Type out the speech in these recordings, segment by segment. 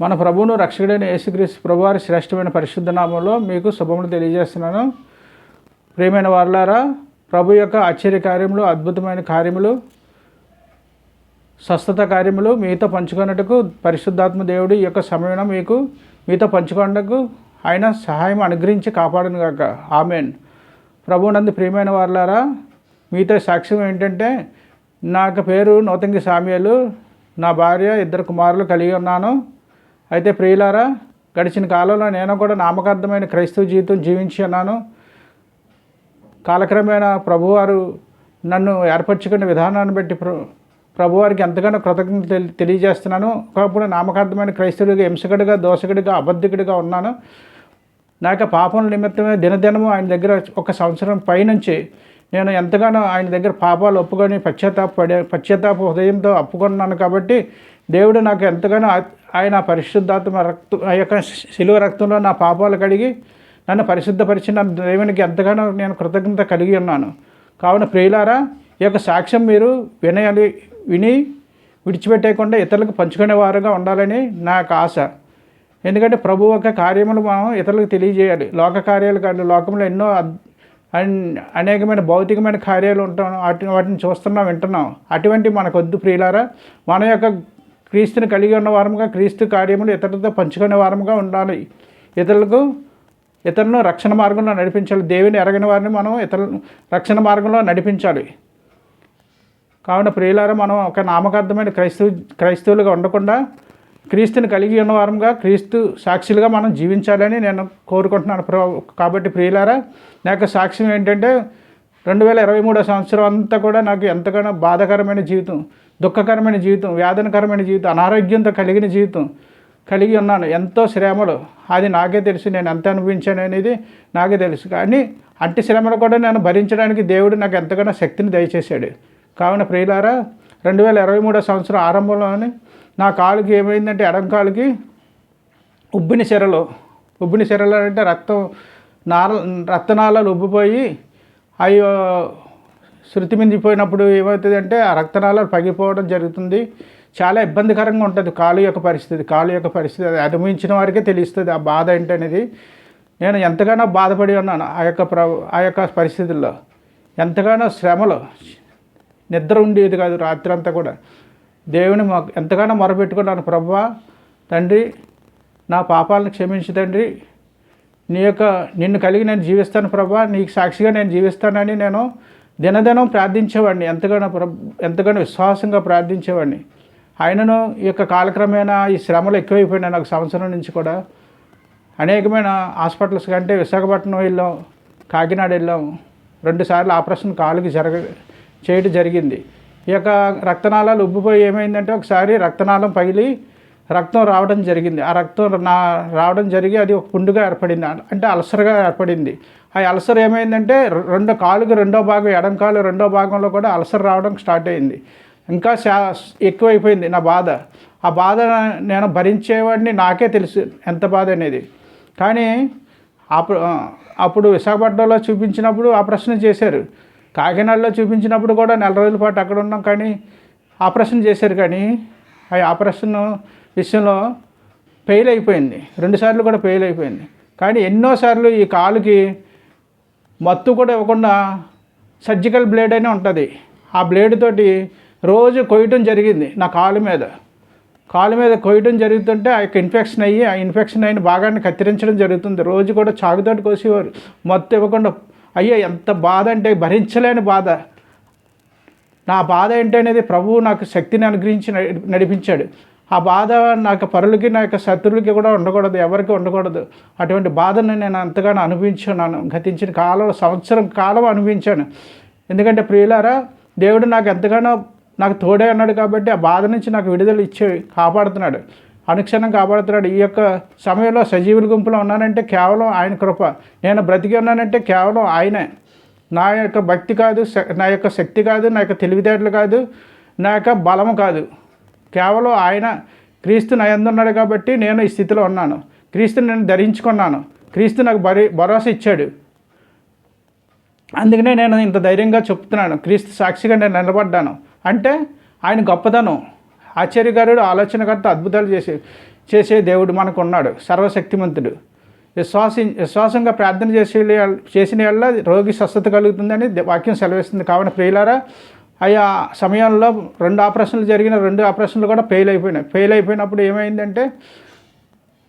మన ప్రభువును రక్షకుడైన యేసుక్రీస్తు ప్రభువారి శ్రేష్టమైన పరిశుద్ధ నామంలో మీకు శుభములు తెలియజేస్తున్నాను. ప్రియమైన వారులారా ప్రభు యొక్క ఆశ్చర్య కార్యములు అద్భుతమైన కార్యములు స్వస్థత కార్యములు మీతో పంచుకున్నట్టుకు పరిశుద్ధాత్మ దేవుడు ఈ యొక్క సమయం మీకు మీతో పంచుకున్నట్టుకు ఆయన సహాయం అనుగ్రహించి కాపాడను గాక ఆమెన్. ప్రభునందు ప్రియమైన వారులారా మీతో సాక్ష్యం ఏంటంటే నాకు పేరు నూతంగి సామ్యాలు నా భార్య ఇద్దరు కుమారులు కలిగి ఉన్నాను. అయితే ప్రియులారా గడిచిన కాలంలో నేను కూడా నామకార్థమైన క్రైస్తవ జీవితం జీవించి ఉన్నాను. కాలక్రమేణా ప్రభువారు నన్ను ఏర్పరచుకున్న విధానాన్ని బట్టి ప్ర ప్రభువారికి ఎంతగానో కృతజ్ఞత తెలియజేస్తున్నాను. ఒకప్పుడు నామకార్థమైన క్రైస్తవుడిగా హింసకుడిగా దోషకుడిగా అబద్ధికుడిగా ఉన్నాను. నా యొక్క పాపం నిమిత్తమే దినదినము ఆయన దగ్గర ఒక సంవత్సరం పైనుంచి నేను ఎంతగానో ఆయన దగ్గర పాపాలు ఒప్పుకొని పశ్చాత్తాప పడే పశ్చాత్తాప హృదయంతో ఒప్పుకున్నాను కాబట్టి దేవుడు నాకు ఎంతగానో ఆయన పరిశుద్ధాత్మ రక్త ఆ యొక్క శిలువ రక్తంలో నా పాపాలు కడిగి నన్ను పరిశుద్ధపరిచిన దేవునికి ఎంతగానో నేను కృతజ్ఞత కలిగి ఉన్నాను. కావున ప్రియులారా ఈ యొక్క సాక్ష్యం మీరు వినయాలి విని విడిచిపెట్టేయకుండా ఇతరులకు పంచుకునేవారుగా ఉండాలని నా యొక్క ఆశ. ఎందుకంటే ప్రభు యొక్క కార్యములు మనం ఇతరులకు తెలియజేయాలి. లోక కార్యాలు కానీ లోకంలో ఎన్నో అనేకమైన భౌతికమైన కార్యాలు ఉంటాం. వాటిని వాటిని చూస్తున్నాం వింటున్నాం. అటువంటి మనకొద్దు ప్రియులారా మన యొక్క క్రీస్తుని కలిగి ఉన్న వారముగా క్రీస్తు కార్యములు ఇతరులతో పంచుకునే వారముగా ఉండాలి. ఇతరులకు ఇతరులను రక్షణ మార్గంలో నడిపించాలి. దేవుని ఎరగని వారిని మనం ఇతరుల రక్షణ మార్గంలో నడిపించాలి. కావున ప్రియులారా మనం ఒక నామకార్థమైన క్రైస్తవు క్రైస్తవులుగా ఉండకుండా క్రీస్తుని కలిగి ఉన్న వారంగా క్రీస్తు సాక్షులుగా మనం జీవించాలని నేను కోరుకుంటున్నాను ప్ర- కాబట్టి ప్రియులారా నా యొక్క సాక్ష్యం ఏంటంటే రెండు వేల ఇరవై మూడో సంవత్సరం అంతా కూడా నాకు ఎంతగానో బాధాకరమైన జీవితం. దుఃఖకరమైన జీవితం వేదనకరమైన జీవితం అనారోగ్యంతో కలిగిన జీవితం కలిగి ఉన్నాను. ఎంతో శ్రమలు. అది నాకే తెలుసు. నేను ఎంత అనుభవించాను అనేది నాకే తెలుసు. కానీ అంటి శ్రమలు కూడా నేను భరించడానికి దేవుడు నాకు ఎంతగానో శక్తిని దయచేశాడు. కావున ప్రియులారా రెండు వేల ఇరవై మూడో సంవత్సరం ఆరంభంలోనే నా కాలుకి ఏమైందంటే ఎడం కాలుకి ఉబ్బిని సిరలు ఉబ్బిని సిరలు అంటే రక్తం నార రక్తనాళాలు ఉబ్బిపోయి అవి శృతి మించిపోయినప్పుడు ఏమవుతుందంటే ఆ రక్తనాళాలు పగిపోవడం జరుగుతుంది. చాలా ఇబ్బందికరంగా ఉంటుంది కాలు యొక్క పరిస్థితి కాలు యొక్క పరిస్థితి. అది అనుభవించిన వారికే తెలుస్తుంది ఆ బాధ ఏంటనేది. నేను ఎంతగానో బాధపడి ఉన్నాను ఆ యొక్క ప్ర ఆ యొక్క పరిస్థితుల్లో. ఎంతగానో శ్రమలు. నిద్ర ఉండేది కాదు రాత్రి అంతా కూడా. దేవుని మాకు ఎంతగానో మొరపెట్టుకున్నాను. ప్రభా తండ్రి నా పాపాలను క్షమించు తండ్రి. నీ యొక్క నిన్ను కలిగి నేను జీవిస్తాను ప్రభా. నీకు సాక్షిగా నేను జీవిస్తానని నేను దినదినం ప్రార్థించేవాడిని ఎంతగానో ఎంతగానో విశ్వాసంగా ప్రార్థించేవాడిని. ఆయనను ఈ యొక్క కాలక్రమేణా ఈ శ్రమలు ఎక్కువైపోయినాయి నాకు సంవత్సరం నుంచి కూడా. అనేకమైన హాస్పిటల్స్ కంటే విశాఖపట్నం వెళ్ళాం కాకినాడ వెళ్ళాం. రెండుసార్లు ఆపరేషన్ కాలుకి జరగ చేయడం జరిగింది. ఈ యొక్క రక్తనాళాలు ఉబ్బిపోయి ఏమైందంటే ఒకసారి రక్తనాళం పగిలి రక్తం రావడం జరిగింది. ఆ రక్తం నా రావడం జరిగి అది ఒక పుండుగా ఏర్పడింది. అంటే అల్సర్గా ఏర్పడింది. ఆ అల్సర్ ఏమైందంటే రె- రెండో కాలుకి రెండో భాగం ఎడం కాలు రెండో భాగంలో కూడా అల్సర్ రావడం స్టార్ట్ అయింది. ఇంకా శా ఎక్కువైపోయింది నా బాధ. ఆ బాధ నేను భరించేవాడిని నాకే తెలుసు ఎంత బాధ అనేది. కానీ అప్పుడు అప్పుడు విశాఖపట్నంలో చూపించినప్పుడు ఆపరేషన్ చేశారు. కాకినాడలో చూపించినప్పుడు కూడా నెల రోజుల పాటు అక్కడ ఉన్నాం కానీ ఆపరేషన్ చేశారు కానీ ఆ ఆపరేషన్ విషయంలో ఫెయిల్ అయిపోయింది. రెండుసార్లు కూడా ఫెయిల్ అయిపోయింది. కానీ ఎన్నోసార్లు ఈ కాలుకి మత్తు కూడా ఇవ్వకుండా సర్జికల్ బ్లేడ్ అనే ఉంటుంది. ఆ బ్లేడ్ తోటి రోజు కొయ్యటం జరిగింది నా కాలు మీద. కాలు మీద కొయ్యటం జరుగుతుంటే ఆ యొక్క ఇన్ఫెక్షన్ అయ్యి ఆ ఇన్ఫెక్షన్ అయిన భాగాన్ని కత్తిరించడం జరుగుతుంది. రోజు కూడా చాకుతోటి కోసేవారు. మత్తు ఇవ్వకుండా అయ్యో ఎంత బాధ అంటే భరించలేని బాధ. నా బాధ ఏంటనేది ప్రభువు నాకు శక్తిని అనుగ్రహించి నడిపించాడు. ఆ బాధ నా పరులకి నా యొక్క శత్రువులకి కూడా ఉండకూడదు ఎవరికి ఉండకూడదు. అటువంటి బాధను నేను ఎంతగానో అనుభవించున్నాను గతించిన కాలం సంవత్సరం కాలం అనుభవించాను. ఎందుకంటే ప్రియులారా దేవుడు నాకు ఎంతగానో నాకు తోడే ఉన్నాడు కాబట్టి ఆ బాధ నుంచి నాకు విడుదల ఇచ్చి కాపాడుతున్నాడు. అనుక్షణం కాపాడుతున్నాడు. ఈ యొక్క సమయంలో సజీవుల గుంపులో ఉన్నానంటే కేవలం ఆయన కృప. నేను బ్రతికి ఉన్నానంటే కేవలం ఆయనే. నా యొక్క భక్తి కాదు నా యొక్క శక్తి కాదు నా యొక్క తెలివితేటలు కాదు నా యొక్క బలము కాదు. కేవలం ఆయన క్రీస్తు నయందున్నాడు కాబట్టి నేను ఈ స్థితిలో ఉన్నాను. క్రీస్తుని నేను ధరించుకున్నాను. క్రీస్తు నాకు భరి భరోసా ఇచ్చాడు. అందుకనే నేను ఇంత ధైర్యంగా చెప్తున్నాను. క్రీస్తు సాక్షిగా నేను నిలబడ్డాను. అంటే ఆయన గొప్పతనం. ఆశ్చర్యకారుడు ఆలోచనకర్త అద్భుతాలు చేసే చేసే దేవుడు మనకు ఉన్నాడు సర్వశక్తిమంతుడు. విశ్వాసి విశ్వాసంగా ప్రార్థన చేసే చేసిన వల్ల రోగి స్వస్థత కలుగుతుందని వాక్యం సెలవిస్తుంది. కావున ప్రియులారా ఆయా సమయంలో రెండు ఆపరేషన్లు జరిగిన రెండు ఆపరేషన్లు కూడా ఫెయిల్ అయిపోయినాయి. ఫెయిల్ అయిపోయినప్పుడు ఏమైందంటే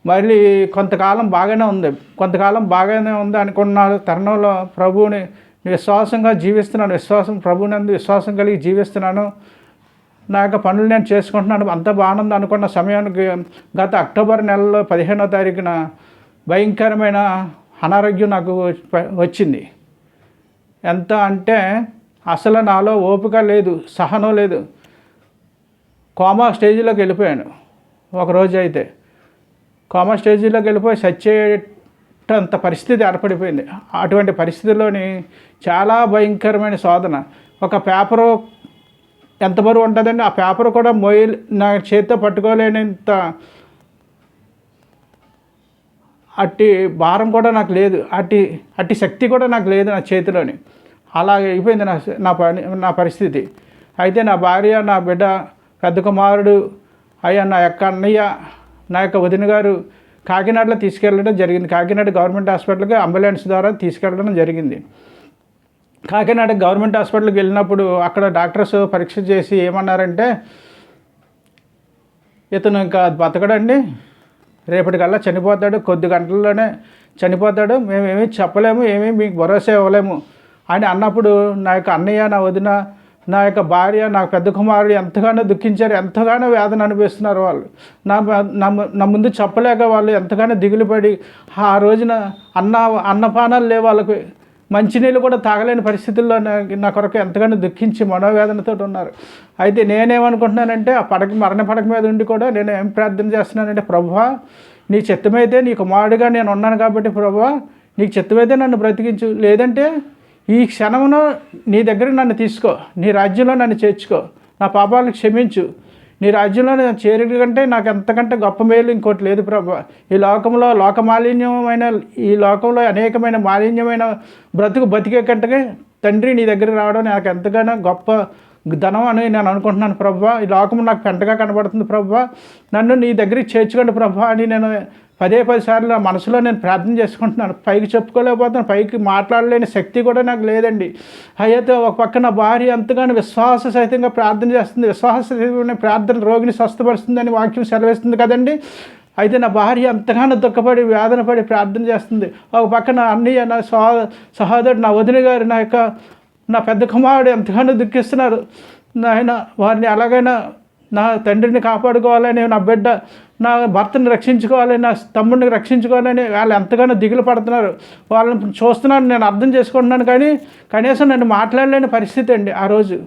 మళ్ళీ కొంతకాలం బాగానే ఉంది. కొంతకాలం బాగానే ఉంది అనుకున్న తరుణంలో ప్రభువుని విశ్వాసంగా జీవిస్తున్నాను. విశ్వాసం ప్రభువునందు విశ్వాసం కలిగి జీవిస్తున్నాను. నా యొక్క పనులు నేను చేసుకుంటున్నాను. అంత బాగుంది అనుకున్న సమయానికి గత అక్టోబర్ నెలలో పదిహేనో తారీఖున భయంకరమైన అనారోగ్యం నాకు వచ్చింది. ఎంత అంటే అసలు నాలో ఓపిక లేదు సహనం లేదు. కోమా స్టేజ్లోకి వెళ్ళిపోయాను. ఒకరోజు అయితే కోమా స్టేజీలోకి వెళ్ళిపోయి చచ్చేటంత పరిస్థితి ఏర్పడిపోయింది. అటువంటి పరిస్థితిలోని చాలా భయంకరమైన శోధన ఒక పేపరు ఎంత బరువు ఉంటుందండి? ఆ పేపర్ కూడా మొయ్యి నా చేతితో పట్టుకోలేనంత అట్టి భారం కూడా నాకు లేదు. అట్టి అట్టి శక్తి కూడా నాకు లేదు నా చేతిలోని. అలాగే అయిపోయింది నా నా పని నా పరిస్థితి. అయితే నా భార్య నా బిడ్డ పెద్ద కుమారుడు అయ్యా నా యొక్క అన్నయ్య నా యొక్క వదిన గారు కాకినాడలో తీసుకెళ్ళడం జరిగింది. కాకినాడ గవర్నమెంట్ హాస్పిటల్కి అంబులెన్స్ ద్వారా తీసుకెళ్ళడం జరిగింది. కాకినాడ గవర్నమెంట్ హాస్పిటల్కి వెళ్ళినప్పుడు అక్కడ డాక్టర్స్ పరీక్ష చేసి ఏమన్నారంటే ఇతను ఇంకా బతకడండి. రేపటికల్లా చనిపోతాడు. కొద్ది గంటల్లోనే చనిపోతాడు. మేము ఏమీ చెప్పలేము. ఏమీ మీకు భరోసా ఇవ్వలేము. అని అన్నప్పుడు నా యొక్క అన్నయ్య నా వదిన నా యొక్క భార్య నా పెద్ద కుమారుడు ఎంతగానో దుఃఖించారు ఎంతగానో వేదన అనిపిస్తున్నారు వాళ్ళు. నా నా ముందు చెప్పలేక వాళ్ళు ఎంతగానో దిగులు పడి ఆ రోజున అన్న అన్నపానాలు లేవు వాళ్ళకి. మంచినీళ్ళు కూడా తాగలేని పరిస్థితుల్లో నా కొరకు ఎంతగానో దుఃఖించి మనోవేదనతో ఉన్నారు. అయితే నేనేమనుకుంటున్నానంటే ఆ పడక మరణ పడక మీద ఉండి కూడా నేను ఏం ప్రార్థన చేస్తున్నానంటే ప్రభువా నీ చిత్తమైతే నీ కుమారుడిగా నేను ఉన్నాను కాబట్టి ప్రభువా నీకు చిత్తమైతే నన్ను బ్రతికించు. లేదంటే ఈ క్షణమును నీ దగ్గర నన్ను తీసుకో. నీ రాజ్యంలో నన్ను చేర్చుకో. నా పాపాలను క్షమించు. నీ రాజ్యంలో నేను చేరిక కంటే నాకు ఎంతకంటే గొప్ప మేలు ఇంకోటి లేదు ప్రభా. ఈ లోకంలో లోక మాలిన్యమైన ఈ లోకంలో అనేకమైన మాలిన్యమైన బ్రతుకు బతికే కంటే తండ్రి నీ దగ్గరికి రావడం నాకు ఎంతగానో గొప్ప ధనం అని నేను అనుకుంటున్నాను ప్రభు. ఈ లోకం నాకు పెంటగా కనబడుతుంది ప్రభు. నన్ను నీ దగ్గరికి చేర్చుకోండి ప్రభు అని నేను పదే పది సార్లు నా మనసులో నేను ప్రార్థన చేసుకుంటున్నాను. పైకి చెప్పుకోలేకపోతున్నాను. పైకి మాట్లాడలేని శక్తి కూడా నాకు లేదండి. అయితే ఒక పక్క నా భార్య ఎంతగానో విశ్వాస సహితంగా ప్రార్థన చేస్తుంది. విశ్వాస సహితమైన ప్రార్థన రోగిని స్వస్థపరుస్తుందని వాక్యం సెలవిస్తుంది కదండి. అయితే నా భార్య ఎంతగానో దుఃఖపడి వేదన పడి ప్రార్థన చేస్తుంది. ఒక పక్క నా అన్నయ్య నా సహో సహోదరుడు నా వదిన గారు నా యొక్క నా పెద్ద కుమారుడు ఎంతగానో దుఃఖిస్తున్నారు నాయన వారిని ఎలాగైనా నా తండ్రిని కాపాడుకోవాలని నా బిడ్డ నా భర్తని రక్షించుకోవాలని నా తమ్ముడిని రక్షించుకోవాలని వాళ్ళు ఎంతగానో దిగులు పడుతున్నారు. వాళ్ళని చూస్తున్నాను నేను అర్థం చేసుకుంటున్నాను కానీ కనీసం నన్ను మాట్లాడలేని పరిస్థితి అండి ఆ రోజు.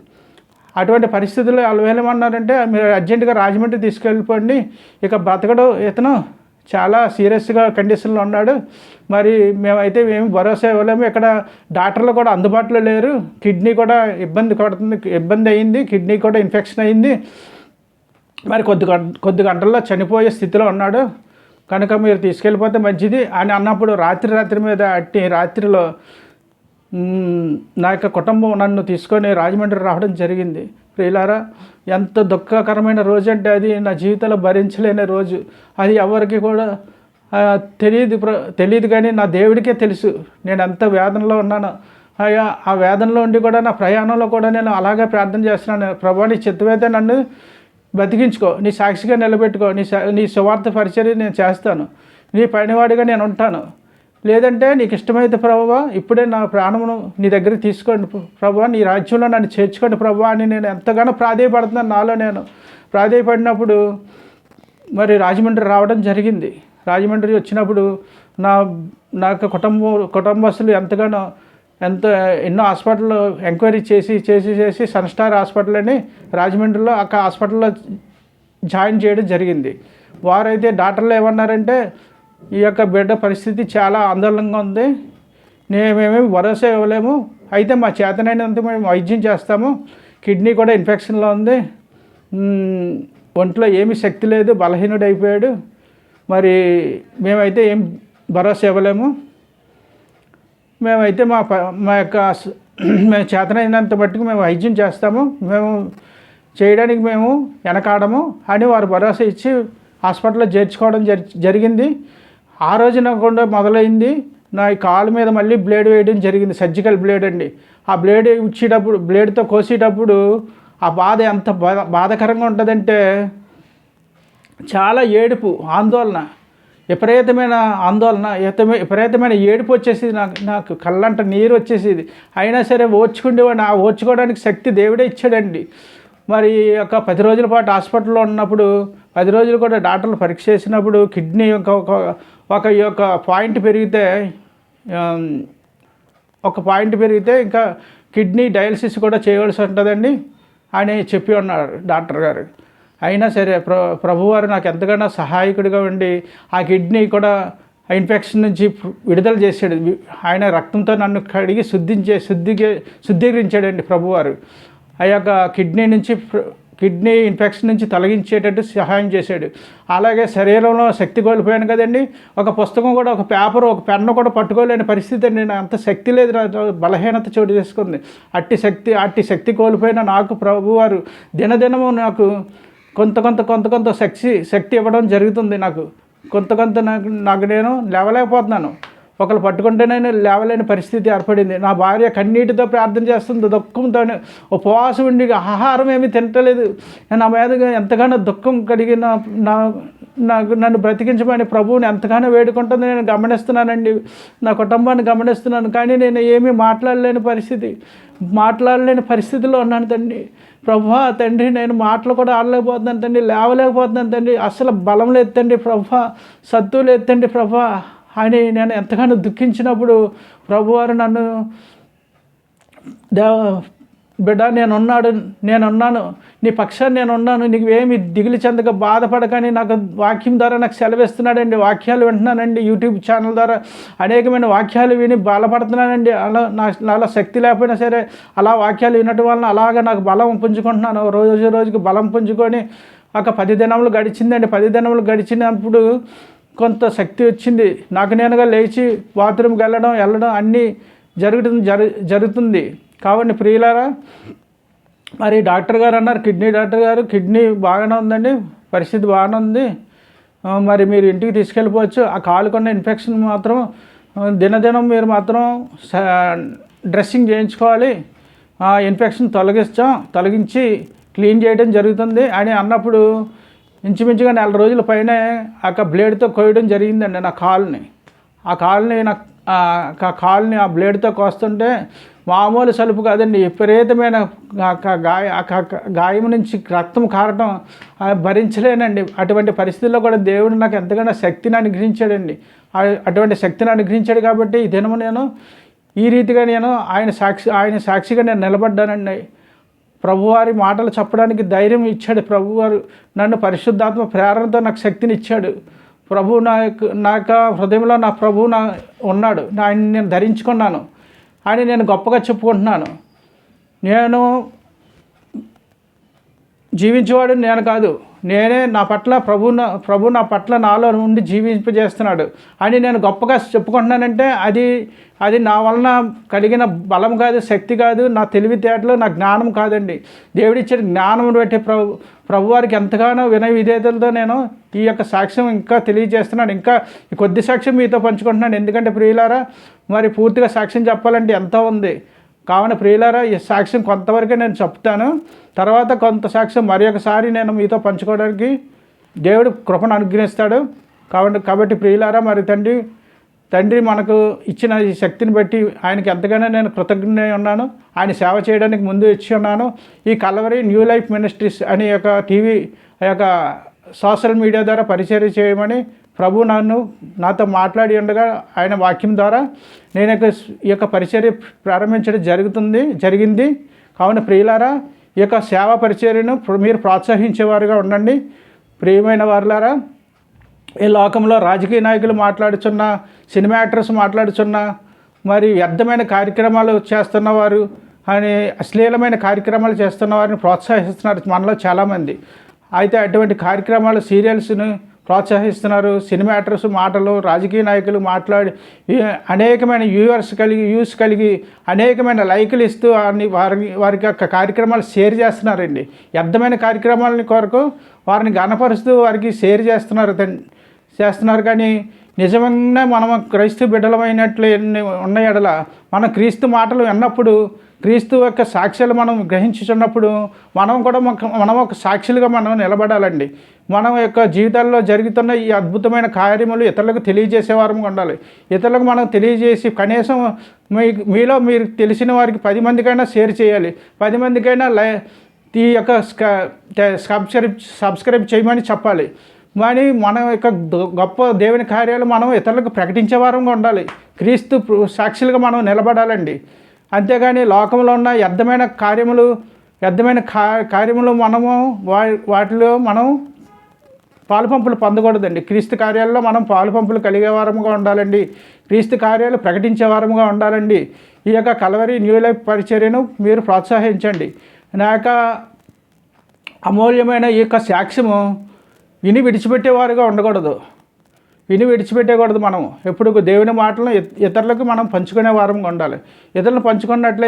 అటువంటి పరిస్థితుల్లో వాళ్ళు ఏమన్నారంటే మీరు అర్జెంటుగా రాజమండ్రి తీసుకెళ్ళిపోండి ఇక బ్రతకడు ఇతను. చాలా సీరియస్గా కండిషన్లో ఉన్నాడు. మరి మేమైతే ఏమి భరోసా ఇవ్వలేము. ఇక్కడ డాక్టర్లు కూడా అందుబాటులో లేరు. కిడ్నీ కూడా ఇబ్బంది పడుతుంది. ఇబ్బంది అయింది. కిడ్నీ కూడా ఇన్ఫెక్షన్ అయింది. మరి కొద్ది కొద్ది గంటల్లో చనిపోయే స్థితిలో ఉన్నాడు. కనుక మీరు తీసుకెళ్ళిపోతే మంచిది అని అన్నప్పుడు రాత్రి రాత్రి మీద అట్టి రాత్రిలో నా యొక్క కుటుంబం నన్ను తీసుకొని రాజమండ్రి రావడం జరిగింది. ప్రియులారా ఎంత దుఃఖకరమైన రోజు అంటే అది నా జీవితంలో భరించలేని రోజు. అది ఎవరికి కూడా తెలియదు ప్ర తెలియదు కానీ నా దేవుడికే తెలుసు. నేను ఎంత వేదనలో ఉన్నానో. అయ్యా ఆ వేదనలో ఉండి కూడా నా ప్రయాణంలో కూడా నేను అలాగే ప్రార్థన చేస్తున్నాను. ప్రభా నీ చిత్తమైతే నన్ను బతికించుకో. నీ సాక్షిగా నిలబెట్టుకో. నీ నీ సువార్త పరిచర్య నేను చేస్తాను. నీ పనివాడిగా నేను ఉంటాను. లేదంటే నీకు ఇష్టమైతే ప్రభువా ఇప్పుడే నా ప్రాణమును నీ దగ్గర తీసుకోండి ప్రభువా నీ రాజ్యంలో నన్ను చేర్చుకోండి ప్రభువా అని నేను ఎంతగానో ప్రాధేయపడుతున్నాను నాలో నేను. ప్రాధేయపడినప్పుడు మరి రాజమండ్రి రావడం జరిగింది. రాజమండ్రి వచ్చినప్పుడు నా నా యొక్క కుటుంబం కుటుంబస్తులు ఎంతగానో ఎంత ఎన్నో హాస్పిటల్లో ఎంక్వైరీ చేసి చేసి చేసి సన్ స్టార్ హాస్పిటల్ అని రాజమండ్రిలో ఆ హాస్పిటల్లో జాయిన్ చేయడం జరిగింది. వారైతే డాక్టర్లు ఏమన్నారంటే ఈ యొక్క బిడ్డ పరిస్థితి చాలా ఆందోళనగా ఉంది. మేమేమి భరోసా ఇవ్వలేము. అయితే మా చేతనైనంత మేము వైద్యం చేస్తాము. కిడ్నీ కూడా ఇన్ఫెక్షన్లో ఉంది. ఒంట్లో ఏమీ శక్తి లేదు. బలహీనుడు అయిపోయాడు మరి మేమైతే ఏం భరోసా ఇవ్వలేము. మేమైతే మా ప- మా యొక్క మేము చేతనైనంత మట్టుకు మేము వైద్యం చేస్తాము. మేము చేయడానికి మేము వెనకాడము అని వారు భరోసా ఇచ్చి హాస్పిటల్లో చేర్చుకోవడం జరి జరిగింది. ఆ రోజున కూడా మొదలైంది. నా ఈ కాలు మీద మళ్ళీ బ్లేడ్ వేయడం జరిగింది సర్జికల్ బ్లేడ్ అండి. ఆ బ్లేడ్ ఇచ్చేటప్పుడు బ్లేడ్తో కోసేటప్పుడు ఆ బాధ ఎంత బాధ బాధకరంగా ఉంటుందంటే చాలా ఏడుపు ఆందోళన విపరీతమైన ఆందోళన విపరీతమైన ఏడుపు వచ్చేసేది నాకు నాకు కళ్ళంట నీరు వచ్చేసేది. అయినా సరే ఓర్చుకుండేవాడిని ఆ ఓర్చుకోవడానికి శక్తి దేవుడే ఇచ్చాడండి. మరి ఒక పది రోజుల పాటు హాస్పిటల్లో ఉన్నప్పుడు పది రోజులు కూడా డాక్టర్లు పరీక్ష చేసినప్పుడు కిడ్నీ ఒక ఒక- ఈ యొక్క పాయింట్ పెరిగితే ఒక పాయింట్ పెరిగితే ఇంకా కిడ్నీ డయాలసిస్ కూడా చేయవలసి ఉంటుందండి అని చెప్పి ఉన్నారు డాక్టర్ గారు. అయినా సరే ప్ర ప్రభువారు నాకు ఎంతగానో సహాయకుడిగా ఉండి ఆ కిడ్నీ కూడా ఇన్ఫెక్షన్ నుంచి విడుదల చేశాడు. ఆయన రక్తంతో నన్ను కడిగి శుద్ధించే శుద్ధి శుద్ధీకరించాడండి ప్రభువారు. ఆ యొక్క కిడ్నీ నుంచి ప్ర- కిడ్నీ ఇన్ఫెక్షన్ నుంచి తొలగించేటట్టు సహాయం చేశాడు. అలాగే శరీరంలో శక్తి కోల్పోయాను కదండి. ఒక పుస్తకం కూడా ఒక పేపర్ ఒక పెన్ను కూడా పట్టుకోలేని పరిస్థితి నేను అంత శక్తి లేదు. నా బలహీనత చోటు చేసుకుంది. అట్టి శక్తి అట్టి శక్తి కోల్పోయిన నాకు ప్రభువారు దినదినము నాకు కొంత కొంత కొంత కొంత శక్తి శక్తి ఇవ్వడం జరుగుతుంది నాకు. కొంత కొంత నాకు నాకు నేను లేవలేకపోతున్నాను. ఒకరు పట్టుకుంటే నేను లేవలేని పరిస్థితి ఏర్పడింది. నా భార్య కన్నీటితో ప్రార్థన చేస్తుంది దుఃఖంతో ఉపవాసం ఉండి ఆహారం ఏమీ తింటలేదు నా మీద ఎంతగానో దుఃఖం కలిగిన నా నాకు నన్ను బ్రతికించమని ప్రభువుని ఎంతగానో వేడుకుంటుంది. నేను గమనిస్తున్నానండి నా కుటుంబాన్ని గమనిస్తున్నాను కానీ నేను ఏమీ మాట్లాడలేని పరిస్థితి మాట్లాడలేని పరిస్థితిలో ఉన్నాను తండ్రి. ప్రభా తండ్రి నేను మాటలు కూడా ఆడలేకపోతున్నాను తండ్రి లేవలేకపోతున్నాను తండ్రి. అసలు బలం లేదు తండ్రి ప్రభా సత్తు లేదు తండ్రి ప్రభా అని నేను ఎంతగానో దుఃఖించినప్పుడు ప్రభువారు నన్ను దేవ బిడ్డ నేనున్నాడు నేనున్నాను నీ పక్షాన్ని నేను ఉన్నాను నీకు ఏమి దిగులు చెందక బాధపడకని నాకు వాక్యం ద్వారా నాకు సెలవిస్తున్నాడండి వాక్యాలు వింటున్నానండి యూట్యూబ్ ఛానల్ ద్వారా అనేకమైన వాక్యాలు విని బలపడుతున్నానండి అలా నా నాలో శక్తి లేకపోయినా సరే అలా వాక్యాలు వినటం వలన అలాగా నాకు బలం పుంజుకుంటున్నాను రోజు రోజుకి బలం పుంజుకొని ఒక పది దినములు గడిచిందండి పది దినములు గడిచినప్పుడు కొంత శక్తి వచ్చింది. నాకు నేనుగా లేచి బాత్రూమ్కి వెళ్ళడం వెళ్ళడం అన్నీ జరుగుతుంది జరు జరుగుతుంది. కాబట్టి ప్రియులారా మరి డాక్టర్ గారు అన్నారు కిడ్నీ డాక్టర్ గారు కిడ్నీ బాగానే ఉందండి పరిస్థితి బాగానే ఉంది. మరి మీరు ఇంటికి తీసుకెళ్ళిపోవచ్చు. ఆ కాలుకున్న ఇన్ఫెక్షన్ మాత్రం దినదినం మీరు మాత్రం స- డ్రెస్సింగ్ చేయించుకోవాలి. ఆ ఇన్ఫెక్షన్ తొలగిస్తాం తొలగించి క్లీన్ చేయడం జరుగుతుంది అని అన్నప్పుడు ఇంచుమించుగా నెల రోజుల పైనే ఆ బ్లేడ్తో కోయడం జరిగిందండి నా కాలుని. ఆ కాలుని నా ఆ కాలుని ఆ బ్లేడ్తో కోస్తుంటే మామూలు సలుపు కాదండి విపరీతమైన గాయ గాయం నుంచి రక్తం కారటం భరించలేనండి. అటువంటి పరిస్థితుల్లో కూడా దేవుడు నాకు ఎంతగానో శక్తిని అనుగ్రహించాడండి. అటువంటి శక్తిని అనుగ్రహించాడు కాబట్టి ఈ దినము నేను ఈ రీతిగా నేను ఆయన సాక్షి ఆయన సాక్షిగా నేను నిలబడ్డానండి. ప్రభువారి మాటలు చెప్పడానికి ధైర్యం ఇచ్చాడు ప్రభువారు. నన్ను పరిశుద్ధాత్మ ప్రేరణతో నాకు శక్తిని ఇచ్చాడు ప్రభు నా యొక్క నా యొక్క హృదయంలో నా ప్రభు నా ఉన్నాడు. ఆయన నేను ధరించుకున్నాను. ఆయన నేను గొప్పగా చెప్పుకుంటున్నాను. నేను జీవించేవాడు నేను కాదు. నేనే నా పట్ల ప్రభు ప్రభు నా పట్ల నాలో ఉండి జీవింపజేస్తున్నాడు. అని నేను గొప్పగా చెప్పుకుంటున్నానంటే అది అది నా వలన కలిగిన బలం కాదు శక్తి కాదు నా తెలివితేటలు నా జ్ఞానం కాదండి. దేవుడిచ్చిన జ్ఞానం పెట్టి ప్రభు ప్రభువారికి ఎంతగానో వినయ విధేతలతో నేను ఈ యొక్క సాక్ష్యం ఇంకా తెలియజేస్తున్నాను. ఇంకా కొద్ది సాక్ష్యం మీతో పంచుకుంటున్నాను. ఎందుకంటే ప్రియులారా మరి పూర్తిగా సాక్ష్యం చెప్పాలంటే ఎంతో ఉంది. కావున ప్రియులారా ఈ సాక్ష్యం కొంతవరకే నేను చెప్తాను. తర్వాత కొంత సాక్ష్యం మరి ఒకసారి నేను మీతో పంచుకోవడానికి దేవుడు కృపను అనుగ్రహిస్తాడు. కాబట్టి కాబట్టి ప్రియులారా మరి తండ్రి తండ్రి మనకు ఇచ్చిన ఈ శక్తిని బట్టి ఆయనకి ఎంతగానో నేను కృతజ్ఞ ఉన్నాను. ఆయన సేవ చేయడానికి ముందు ఇచ్చి ఉన్నాను. ఈ కలవరి న్యూ లైఫ్ మినిస్ట్రీస్ అనే యొక్క టీవీ ఆ యొక్క సోషల్ మీడియా ద్వారా పరిచయం చేయమని ప్రభు నన్ను నాతో మాట్లాడి ఉండగా ఆయన వాక్యం ద్వారా నేను యొక్క ఈ యొక్క పరిచర్య ప్రారంభించడం జరుగుతుంది జరిగింది. కావున ప్రియులారా ఈ యొక్క సేవా పరిచర్యను మీరు ప్రోత్సహించేవారుగా ఉండండి. ప్రియమైన వారులారా ఈ లోకంలో రాజకీయ నాయకులు మాట్లాడుచున్న సినిమా యాక్టర్స్ మాట్లాడుచున్న మరి వ్యర్థమైన కార్యక్రమాలు చేస్తున్నవారు అని అశ్లీలమైన కార్యక్రమాలు చేస్తున్న వారిని ప్రోత్సహిస్తున్నారు మనలో చాలామంది. అయితే అటువంటి కార్యక్రమాలు సీరియల్స్ను ప్రోత్సహిస్తున్నారు. సినిమా యాక్టర్స్ మాటలు రాజకీయ నాయకులు మాట్లాడి అనేకమైన వ్యూవర్స్ కలిగి వ్యూస్ కలిగి అనేకమైన లైకులు ఇస్తూ వారిని వారిని వారికి యొక్క కార్యక్రమాలు షేర్ చేస్తున్నారండి. వ్యర్థమైన కార్యక్రమాలని కొరకు వారిని గణపరుస్తూ వారికి షేర్ చేస్తున్నారు చేస్తున్నారు. కానీ నిజంగా మనం క్రైస్తవ బిడ్డలమైనట్లు ఉన్న ఎడల మన క్రీస్తు మాటలు విన్నప్పుడు క్రీస్తు యొక్క సాక్ష్యాలు మనం గ్రహించుచున్నప్పుడు మనం కూడా మనం ఒక సాక్షులుగా మనం నిలబడాలండి. మనం యొక్క జీవితాల్లో జరుగుతున్న ఈ అద్భుతమైన కార్యములు ఇతరులకు తెలియజేసేవారం ఉండాలి. ఇతరులకు మనం తెలియజేసి కనీసం మీ మీలో మీరు తెలిసిన వారికి పది మందికైనా షేర్ చేయాలి. పది మందికైనా లై ఈ యొక్క సబ్స్క్రైబ్ సబ్స్క్రైబ్ చేయమని చెప్పాలి. కానీ మన యొక్క గొప్ప దేవుని కార్యాలు మనం ఇతరులకు ప్రకటించే వారంగా ఉండాలి. క్రీస్తు సాక్షులుగా మనం నిలబడాలండి. అంతేగాని లోకంలో ఉన్న వ్యర్థమైన కార్యములు వ్యర్థమైన కార్యములు మనము వా వాటిలో మనం పాలుపంపులు పొందకూడదండి. క్రీస్తు కార్యాల్లో మనం పాలుపంపులు కలిగే వారముగా ఉండాలండి. క్రీస్తు కార్యాలు ప్రకటించే వారముగా ఉండాలండి. ఈ యొక్క కలవరి న్యూ లైఫ్ పరిచర్యను మీరు ప్రోత్సహించండి. నా యొక్క అమూల్యమైన ఈ యొక్క సాక్ష్యము విని విడిచిపెట్టేవారుగా ఉండకూడదు. విని విడిచిపెట్టకూడదు మనం. ఎప్పుడు దేవుని మాటలను ఇతరులకు మనం పంచుకునే వారంగా ఉండాలి. ఇతరులను పంచుకున్నట్లయితే